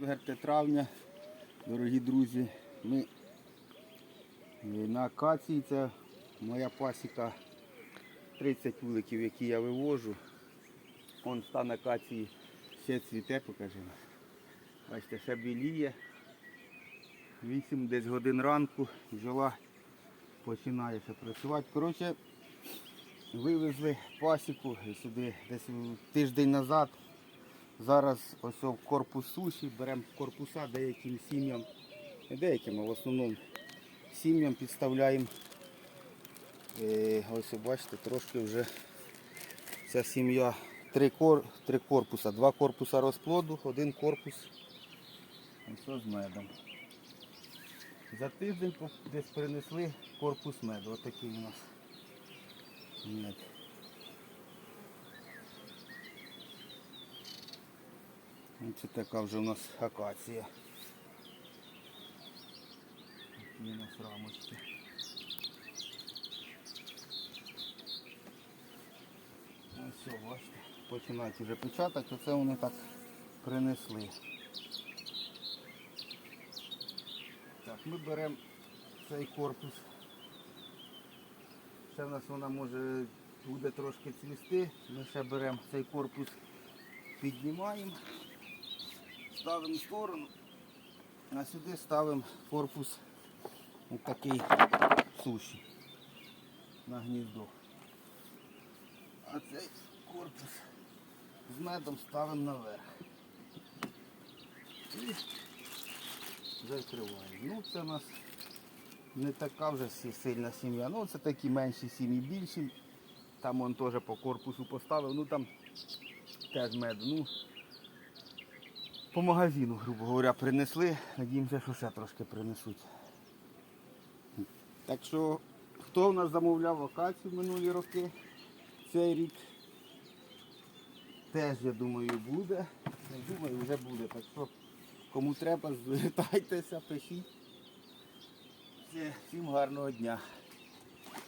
4 травня, дорогі друзі, ми на акації, це моя пасіка 30 вуликів, які я вивожу. Он стан акації ще цвіте, покажемо. Бачите, ще біліє. 8 десь годин ранку, бджола починає ще працювати. Коротше, вивезли пасіку сюди десь тиждень назад. Зараз ось в корпус суші, беремо корпуса деяким сім'ям, не деяким, а в основному сім'ям підставляємо. Е, Ось бачите, трошки вже ця сім'я три, кор, три корпуса, два корпуса розплоду, один корпус ось з медом. За тиждень десь принесли корпус меду. Ось такий у нас мед. Це така вже у нас акація. Такі у нас рамочки. Ось все, бачите, починають вже печатати, оце вони так принесли. Так, ми беремо цей корпус. Ще в нас вона може буде трошки цвісти. Ми ще беремо цей корпус, піднімаємо, ставимо сторону, а сюди ставимо корпус такий суші на гніздо. А цей корпус з медом ставимо наверх. І закриваємо. Ну це у нас не така вже сильна сім'я. Ну це такі менші сім'ї, більші. Там он теж по корпусу поставив, ну там теж мед. Ну, по магазину, грубо говоря, принесли. Надіємося, що ще трошки принесуть. Так що, хто в нас замовляв акацію минулі роки, цей рік теж, я думаю, буде. Не думаю, вже буде. Так що, кому треба, звертайтеся, пишіть. Всім гарного дня.